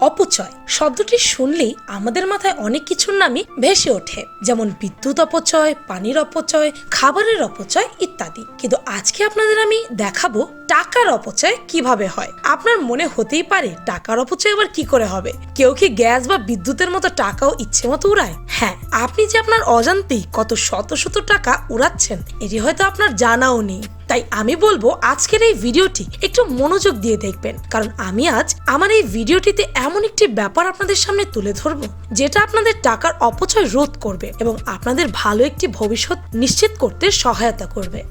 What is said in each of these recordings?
অপচয়। শব্দটি শুনলেই আমাদের মাথায় অনেক কিছুর নামই ভেসে ওঠে, যেমন বিদ্যুৎ অপচয়, পানির অপচয়, খাবারের অপচয় ইত্যাদি। কিন্তু আজকে আপনাদের আমি দেখাবো টাকার অপচয় কীভাবে হয়। আপনার মনে হতেই পারে, টাকার অপচয় আবার কি করে হবে? কেউ কি গ্যাস বা বিদ্যুতের মতো টাকাও ইচ্ছে মতো উড়ায়? হ্যাঁ আপনি যে আপনার অজান্তেই কত শত শত টাকা উড়াচ্ছেন, এটি হয়তো আপনার জানাও নেই। তাই আমি বলব আজকের এই ভিডিওটি একটু মনোযোগ দিয়ে দেখবেন। কারণ আমি আজ আমার এই ভিডিওটিতে এমন একটি ব্যাপার আপনাদের সামনে তুলে ধরবো, যেটা আপনাদের টাকার অপচয় রোধ করবে এবং আপনাদের ভালো একটি ভবিষ্যৎ নিশ্চিত করতে সহায়তা করবে।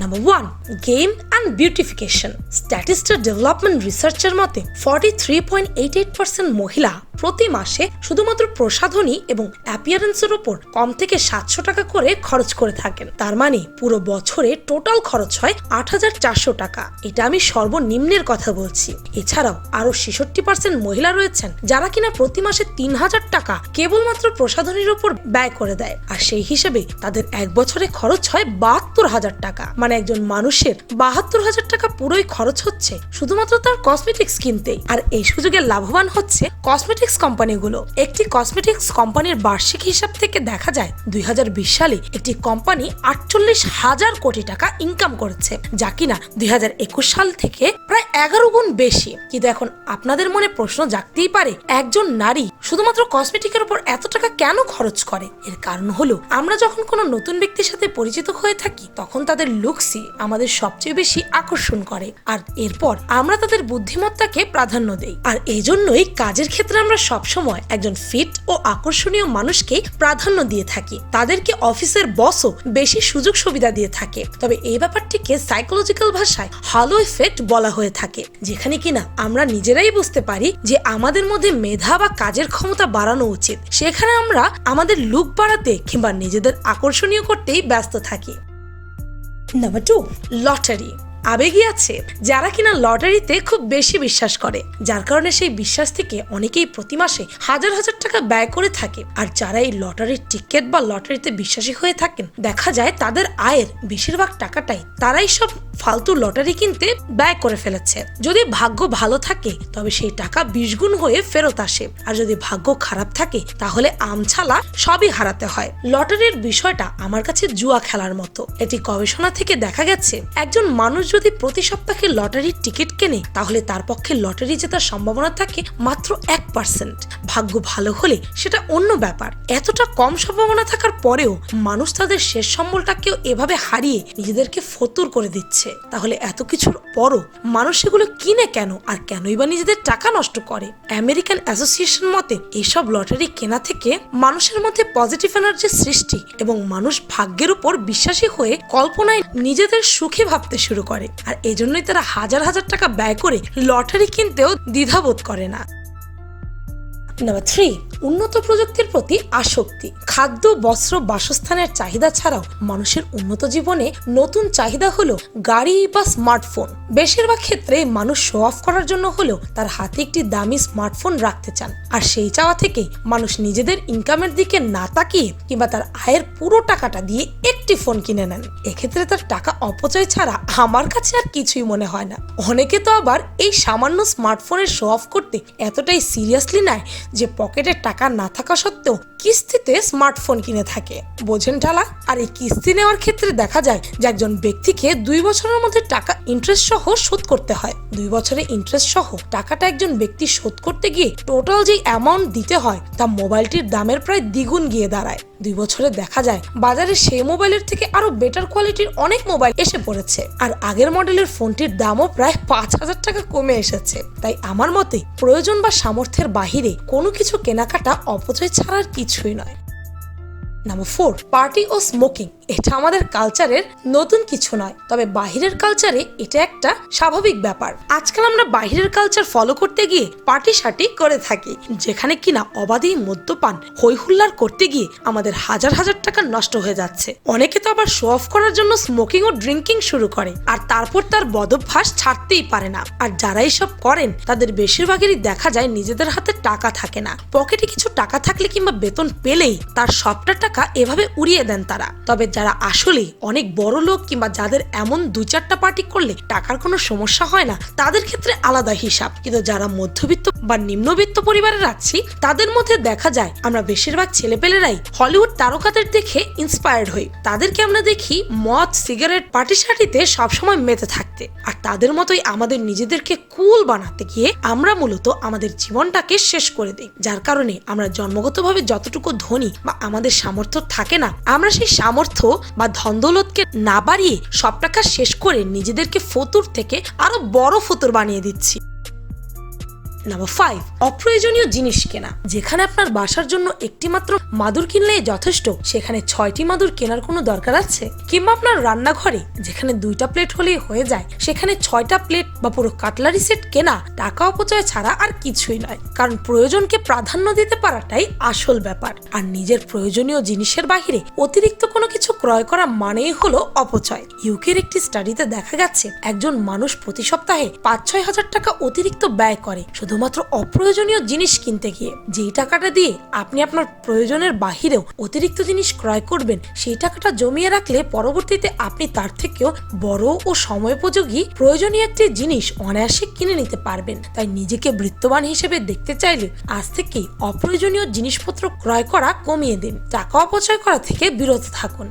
Number one game and beautification Statista development রিসার্চের মতে forty three point eight eight percent মহিলা প্রতি মাসে শুধুমাত্র প্রসাধনী এবং অ্যাপিয়ারেন্সের ওপর কম থেকে সাতশো টাকা করে খরচ করে থাকেন। তার মানে পুরো বছরে টোটাল খরচ হয় আট হাজার চারশো টাকা। এটা আমি সর্বনিম্নের কথা বলছি। এছাড়াও আরও ছেষট্টি পার্সেন্ট মহিলা রয়েছেন যারা কিনা প্রতি মাসে তিন হাজার টাকা কেবলমাত্র প্রসাধনীর ওপর ব্যয় করে দেয়। আর সেই হিসেবে তাদের এক বছরে খরচ হয় বাহাত্তর হাজার টাকা। মানে একজন মানুষের বাহাত্তর হাজার টাকা পুরোই খরচ হচ্ছে। শুধুমাত্র তার কসমেটিক্স কিনতেই। আর এই সুযোগে লাভবান হচ্ছে কসমেটিক্স কোম্পানিগুলো। একটি কসমেটিক্স কোম্পানির বার্ষিক হিসাব থেকে দেখা যায়, দুই হাজার বিশ সালে একটি কোম্পানি আটচল্লিশ হাজার কোটি টাকা ইনকাম করেছে, যা কিনা দুই হাজার একুশ সাল থেকে প্রায় এগারো গুণ বেশি। কিন্তু এখন আপনাদের মনে প্রশ্ন জাগতেই পারে, একজন নারী শুধুমাত্র কসমেটিকের উপর এত টাকা কেন খরচ করে? এর কারণ হলো, আমরা যখন কোনো নতুন ব্যক্তির সাথে পরিচিত হয়ে থাকি, তখন তাদের লুকসই আমাদের সবচেয়ে বেশি আকর্ষণ করে। আর এরপর আমরা তাদের বুদ্ধিমত্তাকে প্রাধান্য দেই। আর এজন্যই কাজের ক্ষেত্রে আমরা সবসময় একজন ফিট ও আকর্ষণীয় মানুষকে প্রাধান্য দিয়ে থাকি। তাদেরকে অফিসের বসও বেশি সুযোগ সুবিধা দিয়ে থাকে। তবে এই ব্যাপারটিকে সাইকোলজিক্যাল ভাষায় হ্যালো ইফেক্ট বলা হয়ে থাকে, যেখানে কিনা আমরা নিজেরাই বুঝতে পারি যে আমাদের মধ্যে মেধা বা কাজের ক্ষমতা বাড়ানো উচিত। সেখানে আমরা আমাদের লুক বাড়াতে কিংবা নিজেদের আকর্ষণীয় করতেই ব্যস্ত থাকি। নাম্বার টু লটারি আবেগই আছে, যারা কিনা লটারিতে খুব বেশি বিশ্বাস করে, যার কারণে সেই বিশ্বাস থেকে অনেকেই প্রতি মাসে হাজার হাজার টাকা ব্যয় করে থাকে। আর যারা এই লটারির টিকিট বা লটারিতে বিশ্বাসী হয়ে থাকেন, দেখা যায় তাদের আয়ের বেশিরভাগ টাকাটাই তারাই সব ফালতু লটারি কিনতে ব্যয় করে ফেলেছে। যদি ভাগ্য ভালো থাকে, তবে সেই টাকা বিশ গুণ হয়ে ফেরত আসে। আর যদি ভাগ্য খারাপ থাকে, তাহলে আমছালা সবই হারাতে হয়। লটারির বিষয়টা আমার কাছে জুয়া খেলার মতো। এটি গবেষণা থেকে দেখা গেছে, একজন মানুষ যদি প্রতি সপ্তাহে লটারির টিকিট কেনে, তাহলে তার পক্ষে লটারি জেতার সম্ভাবনা থাকে মাত্র এক পার্সেন্ট ভাগ্য ভালো হলে সেটা অন্য ব্যাপার। এতটা কম সম্ভাবনা থাকার পরেও মানুষ তাদের শেষ সম্বলটাকেও এভাবে হারিয়ে নিজেদেরকে ফতুর করে দিচ্ছে। তাহলে এত কিছুর পরও মানুষ সেগুলো কিনে কেন আর কেনই বা নিজেদের টাকা নষ্ট করে? আমেরিকান অ্যাসোসিয়েশন মতে, এইসব লটারি কেনা থেকে মানুষের মধ্যে পজিটিভ এনার্জি সৃষ্টি এবং মানুষ ভাগ্যের উপর বিশ্বাসী হয়ে কল্পনায় নিজেদের সুখে ভাবতে শুরু করে। আর এজন্যই তারা হাজার হাজার টাকা ব্যয় করে লটারি কিনতেও দ্বিধাবোধ করে না। নাম্বার থ্রি উন্নত প্রযুক্তির প্রতি আসক্তি। খাদ্য, বস্ত্র, বাসস্থানের চাহিদা ছাড়াও মানুষের উন্নত জীবনে নতুন চাহিদা হলো গাড়ি বা স্মার্টফোন। বেশিরভাগ ক্ষেত্রে মানুষ শো অফ করার জন্য হলেও তার হাতে একটি দামি স্মার্টফোন রাখতে চান। আর সেই চাওয়া থেকে মানুষ নিজেদের ইনকামের দিকে না তাকিয়ে কিংবা তার আয়ের পুরো টাকাটা দিয়ে একটি ফোন কিনে নেন। এক্ষেত্রে তার টাকা অপচয় ছাড়া আমার কাছে আর কিছুই মনে হয় না। অনেকে তো আবার এই সামান্য স্মার্টফোনের শো অফ করতে এতটাই সিরিয়াসলি নেয় যে পকেটে টাকা না থাকা সত্ত্বেও কিস্তিতে স্মার্টফোন কিনে থাকে। বোঝেন ঠালা আর এই কিস্তি নেওয়ার ক্ষেত্রে দেখা যায় যে একজন ব্যক্তিকে দুই বছরের মধ্যে টাকা ইন্টারেস্ট সহ শোধ করতে হয়। দুই বছরে ইন্টারেস্ট সহ টাকাটা একজন ব্যক্তি শোধ করতে গিয়ে টোটাল যে অ্যামাউন্ট দিতে হয়, তা মোবাইলটির দামের প্রায় দ্বিগুণ গিয়ে দাঁড়ায়। দুই বছরে দেখা যায় বাজারে সেই মোবাইলের থেকে আরও বেটার কোয়ালিটির অনেক মোবাইল এসে পড়েছে। আর আগের মডেলের ফোনটির দামও প্রায় পাঁচ হাজার টাকা কমে এসেছে। তাই আমার মতে প্রয়োজন বা সামর্থ্যের বাহিরে কোনো কিছু কেনাকাটা অপচয় ছাড়ার কিছুই নয়। নাম্বার ফোর পার্টি ও স্মোকিং এটা আমাদের কালচারের নতুন কিছু নয়, তবে বাহিরের কালচারে এটা একটা স্বাভাবিক ব্যাপার। আজকাল আমরা বাহিরের কালচার ফলো করতে গিয়ে পার্টি সার্টি করে থাকি, যেখানে কিনা অবাধে মদ্যপান হইহুল্লার করতে গিয়ে আমাদের হাজার হাজার টাকা নষ্ট হয়ে যাচ্ছে। অনেকে তো আবার শো অফ করার জন্য স্মোকিং ও ড্রিঙ্কিং শুরু করে, আর তারপর তার বদভ্যাস ছাড়তেই পারে না। আর যারা এসব করেন, তাদের বেশিরভাগেরই দেখা যায় নিজেদের হাতে টাকা থাকে না। পকেটে কিছু টাকা থাকলে কিংবা বেতন পেলেই তার সবটা টাকা এভাবে উড়িয়ে দেন তারা। তবে যারা আসলে অনেক বড় লোক কিংবা যাদের এমন দু চারটা পার্টি করলে টাকার কোনো সমস্যা হয় না, তাদের ক্ষেত্রে আলাদা হিসাব। কিন্তু যারা মধ্যবিত্ত বা নিম্নবিত্ত পরিবারের আছি তাদের মধ্যে দেখা যায় আমরা বেশিরভাগ ছেলেপেলেরাই হলিউড তারকাদের দেখে ইন্সপায়ার্ড হই। তাদেরকে আমরা দেখি মদ, সিগারেট পার্টি সার্টিতে সবসময় মেতে থাকতে। আর তাদের মতোই আমাদের নিজেদেরকে কুল বানাতে গিয়ে আমরা মূলত আমাদের জীবনটাকে শেষ করে দিই। যার কারণে আমরা জন্মগতভাবে যতটুকু ধনী বা আমাদের সামর্থ্য থাকে না, আমরা সেই সামর্থ্য বা ধনদৌলতকে না বাড়িয়ে সব টাকা শেষ করে নিজেদেরকে ফতুর থেকে আরও বড় ফতুর বানিয়ে দিচ্ছি। নাম্বার ফাইভ অপ্রয়োজনীয় জিনিস কেনা। যেখানে আপনার বাসার জন্য একটি মাত্র মাদুর কিনলেই যথেষ্ট, সেখানে ছয়টি মাদুর কেনার কোনো দরকার আছে? কিংবা আপনার রান্নাঘরে, যেখানে দুইটা প্লেট হলেই হয়ে যায়, সেখানে ছয়টা প্লেট বা পুরো কাটলারি সেট কেনা টাকা অপচয় ছাড়া আর কিছুই নয়। কারণ প্রয়োজনকে প্রাধান্য দিতে পারাটাই আসল ব্যাপার। আর নিজের প্রয়োজনীয় জিনিসের বাহিরে অতিরিক্ত কোনো কিছু ক্রয় করা মানেই হলো অপচয়। ইউকের একটি স্টাডিতে দেখা গেছে, একজন মানুষ প্রতি সপ্তাহে পাঁচ ছয় হাজার টাকা অতিরিক্ত ব্যয় করে। শুধুমাত্র অপ্রয়োজনীয় জিনিস কিনতে গিয়ে, যেই টাকাটা দিয়ে আপনি আপনার প্রয়োজনের বাহিরেও অতিরিক্ত জিনিস ক্রয় করবেন, সেই টাকাটা জমিয়ে রাখলে পরবর্তীতে আপনি তার থেকেও বড় ও সময়োপযোগী প্রয়োজনীয় একটি জিনিস অনায়াসে কিনে নিতে পারবেন। তাই নিজেকে বৃত্তবান হিসেবে দেখতে চাইলে আজ থেকেই অপ্রয়োজনীয় জিনিসপত্র ক্রয় করা কমিয়ে দিন। টাকা অপচয় করা থেকে বিরত থাকুন।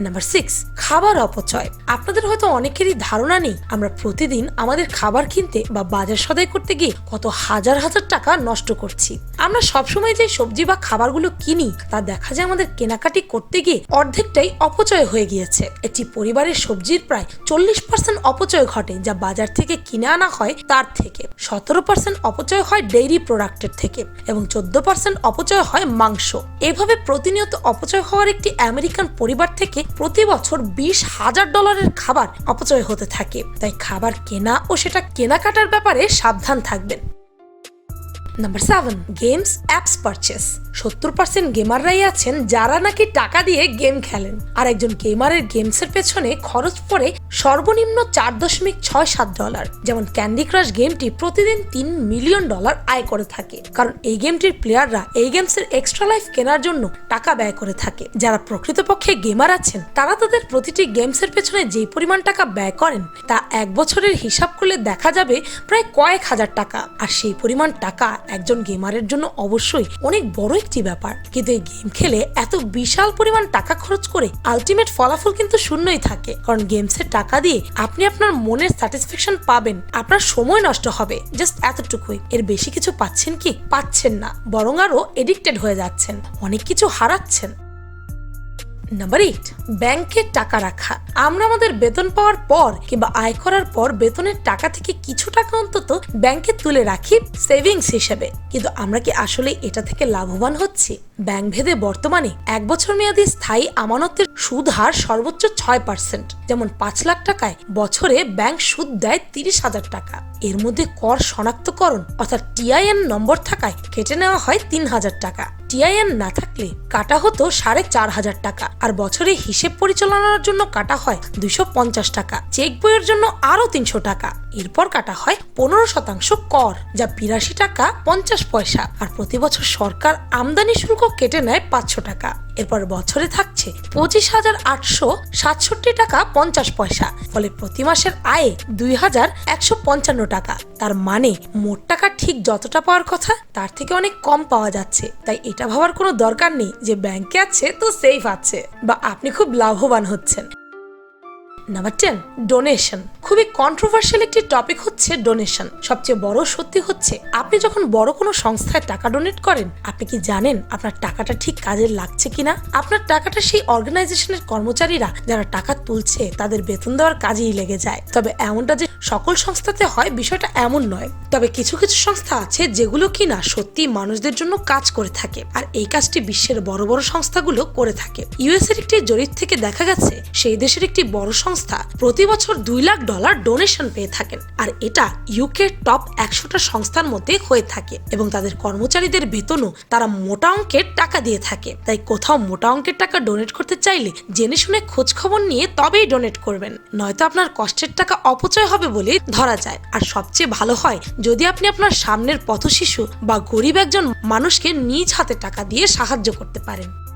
নাম্বার সিক্স খাবার অপচয়। আপনাদের হয়তো অনেকেরই ধারণা নেই, আমরা প্রতিদিন আমাদের খাবার কিনতে বা বাজার সদাই করতে গিয়ে কত হাজার হাজার টাকা নষ্ট করছি। আমরা সবসময় যে সবজি বা খাবারগুলো কিনি, তা দেখা যায় আমাদের কেনাকাটি করতে গিয়ে অর্ধেকটাই অপচয় হয়ে গিয়েছে। একটি পরিবারের সবজির প্রায় চল্লিশ পার্সেন্ট অপচয় ঘটে, যা বাজার থেকে কিনে আনা হয় তার থেকে। সতেরো পার্সেন্ট অপচয় হয় ডেইরি প্রোডাক্টের থেকে এবং চোদ্দ পার্সেন্ট অপচয় হয় মাংস। এভাবে প্রতিনিয়ত অপচয় হওয়ার একটি আমেরিকান পরিবার থেকে প্রতি বছর বিশ হাজার ডলারের খাবার অপচয় হতে থাকে। তাই খাবার কেনা ও সেটা কেনাকাটার ব্যাপারে সাবধান থাকবেন। Number seven games apps purchase সত্তর পার্সেন্ট গেমাররাই আছেন যারা নাকি টাকা দিয়ে গেম খেলেন। আর একজন গেমারের গেমসের পেছনে খরচ পড়ে সর্বনিম্ন চার দশমিক ছয় সাত ডলার যেমন ক্যান্ডি ক্রাশ গেমটি প্রতিদিন তিন মিলিয়ন ডলার আয় করে থাকে। কারণ এই গেমটির প্লেয়াররা এই গেমসের এক্সট্রা লাইফ কেনার জন্য টাকা ব্যয় করে থাকে। যারা প্রকৃতপক্ষে গেমার আছেন, তারা তাদের প্রতিটি গেমসের পেছনে যে পরিমাণ টাকা ব্যয় করেন, তা এক বছরের হিসাব করলে দেখা যাবে প্রায় কয়েক হাজার টাকা। আর সেই পরিমাণ টাকা একজন গেমারের জন্য অবশ্যই অনেক বড় একটি ব্যাপার। কিন্তু এই গেম খেলে এত বিশাল পরিমাণ টাকা খরচ করে আলটিমেট ফলাফল কিন্তু শূন্যই থাকে। কারণ গেমসের টাকা দিয়ে আপনি আপনার মনের স্যাটিসফ্যাকশন পাবেন। আপনার সময় নষ্ট হবে। জাস্ট এতটুকুই। এর বেশি কিছু পাচ্ছেন কি? পাচ্ছেন না। বরং আরও এডিক্টেড হয়ে যাচ্ছেন। অনেক কিছু হারাচ্ছেন। নাম্বার এইট ব্যাংকে টাকা রাখা। আমরা আমাদের বেতন পাওয়ার পর কিংবা আয় করার পর বেতনের টাকা থেকে কিছু টাকা অন্তত ব্যাংকে তুলে রাখি সেভিংস হিসেবে। কিন্তু আমরা কি আসলে এটা থেকে লাভবান হচ্ছি? ব্যাংক ভেদে বর্তমানে এক বছর মেয়াদি স্থায়ী আমানতের সুদ হার সর্বোচ্চ ছয় পার্সেন্ট। যেমন পাঁচ লাখ টাকায় বছরে ব্যাংক সুদ দেয় তিরিশ হাজার টাকা। এর মধ্যে কর শনাক্তকরণ অর্থাৎ টিআইএন নম্বর থাকায় কেটে নেওয়া হয় তিন হাজার টাকা। টিআইএন না থাকলে কাটা হতো সাড়ে চার হাজার টাকা। আর বছরে হিসেব পরিচালনার জন্য কাটা হয় দুইশো পঞ্চাশ টাকা। চেক বইয়ের জন্য আরও তিনশো টাকা। এরপর কাটা হয় পনেরো শতাংশ কর, যা বিরাশি টাকা পঞ্চাশ পয়সা। আর প্রতি বছর সরকার আমদানি শুল্ক কেটে নেয় পাঁচশো টাকা। এরপর বছরে থাকছে পঁচিশ হাজার আটশো সাতষট্টি টাকা পঞ্চাশ পয়সা। ফলে প্রতি মাসের আয়ে দুই হাজার একশো পঞ্চান্ন টাকা। তার মানে মোট টাকা ঠিক যতটা পাওয়ার কথা, তার থেকে অনেক কম পাওয়া যাচ্ছে। তাই এটা ভাবার কোনো দরকার নেই যে ব্যাংকে আছে তো সেফ আছে বা আপনি খুব লাভবান হচ্ছেন। নাম্বার টেন ডোনেশন খুবই কন্ট্রোভার্সিয়াল একটি টপিক হচ্ছে ডোনেশন সবচেয়ে বড় সত্যি হচ্ছে, আপনি যখন বড় কোনো সংস্থায় টাকা ডোনেট করেন, আপনি কি জানেন আপনার টাকাটা ঠিক কাজে লাগছে কিনা? আপনার টাকাটা সেই অর্গানাইজেশনের কর্মচারীরা যারা টাকা তুলছে, তাদের বেতন দেওয়ার কাজেই লেগে যায়। তবে এমনটা যে সকল সংস্থাতে হয়, বিষয়টা এমন নয়। তবে কিছু কিছু সংস্থা আছে যেগুলো কিনা সত্যি মানুষদের জন্য কাজ করে থাকে, আর এই কাজটি বিশ্বের বড় বড় সংস্থাগুলো করে থাকে। ইউএস এর একটি জরিপ থেকে দেখা গেছে, সেই দেশের একটি বড় সংস্থা প্রতি বছর দুই লাখ ডলার ডোনেশন পেয়ে থাকেন। আর এটা ইউকে টপ একশোটা সংস্থার মধ্যে হয়ে থাকে এবং তাদের কর্মচারীদের বেতনও তারা মোটা অঙ্কের টাকা দিয়ে থাকে। তাই কোথাও মোটা অঙ্কের টাকা ডোনেট করতে চাইলে জেনে শুনে খোঁজ খবর নিয়ে তবেই ডোনেট করবেন। নয়তো আপনার কষ্টের টাকা অপচয় হবে বলে ধরা যায়। আর সবচেয়ে ভালো হয়, যদি আপনি আপনার সামনের পথশিশু বা গরিব একজন মানুষকে নিজ হাতে টাকা দিয়ে সাহায্য করতে পারেন।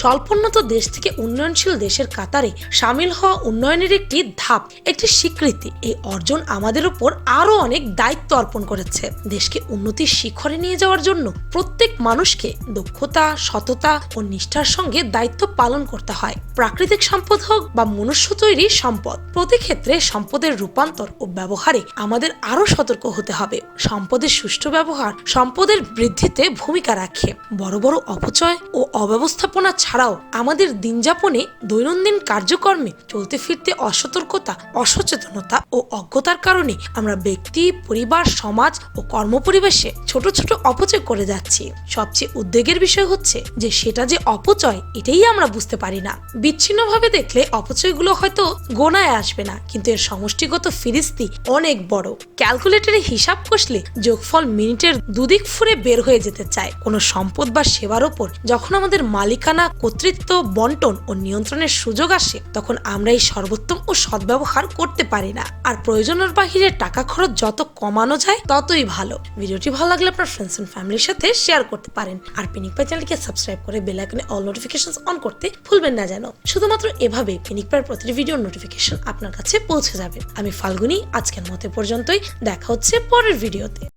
স্বল্পোন্নত দেশ থেকে উন্নয়নশীল দেশের কাতারে সামিল হওয়া উন্নয়নের একটি ধাপ, একটি স্বীকৃতি। এই অর্জন আমাদের উপর আরও অনেক দায়িত্ব অর্পণ করেছে। দেশকে উন্নতির শিখরে নিয়ে যাওয়ার জন্য প্রত্যেক মানুষকে দক্ষতা, সততা ও নিষ্ঠার সঙ্গে দায়িত্ব পালন করতে হয়। প্রাকৃতিক সম্পদ হোক বা মনুষ্য তৈরি সম্পদ, প্রতি ক্ষেত্রে সম্পদের রূপান্তর ও ব্যবহারে আমাদের আরও সতর্ক হতে হবে। সম্পদের সুষ্ঠু ব্যবহার সম্পদের বৃদ্ধিতে ভূমিকা রাখে। বড় বড় অপচয় ও অব্যবস্থাপনা ছাড়াও আমাদের দিনযাপনে দৈনন্দিন কার্যকর্মে চলতে ফিরতে অসতর্কতা, অসচেতনতা ও অজ্ঞতার কারণে আমরা ব্যক্তি, পরিবার, সমাজ ও কর্মপরিবেশে ছোট ছোট অপচয় করে যাচ্ছি। সবচেয়ে উদ্বেগের বিষয় হচ্ছে যে সেটা যে অপচয়, এটাই আমরা বুঝতে পারি না। বিচ্ছিন্নভাবে দেখলে অপচয়গুলো হয়তো গোনায় আসবে না, কিন্তু এর সমষ্টিগত ফিরিস্তি অনেক বড়। ক্যালকুলেটরে হিসাব কষলে যোগফল মিনিটের দুদিক ফুরে বের হয়ে যেতে চায়। কোনো সম্পদ বা সেবার ওপর যখন আমাদের মালিকানা কর্তৃত্ব, বন্টন ও নিয়ন্ত্রণের সুযোগ আসে, তখন আমরা এই সর্বোত্তম ও সদ্ব্যবহার করতে পারি না। আর প্রয়োজনের বাহিরে টাকা খরচ যত কমানো যায়, ততই ভালো। ভিডিওটি ভালো লাগলে আপনার ফ্রেন্ডস এন্ড ফ্যামিলির সাথে শেয়ার করতে পারেন। আর পিনিক পাই চ্যানেলকে সাবস্ক্রাইব করে বেল আইকনে অল নোটিফিকেশন অন করতে ভুলবেন না যেন। শুধুমাত্র এভাবে পিনিক পায়ের প্রতিটি ভিডিওর নোটিফিকেশন আপনার কাছে পৌঁছে যাবে। আমি ফাল্গুনি, আজকের মতে পর্যন্তই। দেখা হচ্ছে পরের ভিডিওতে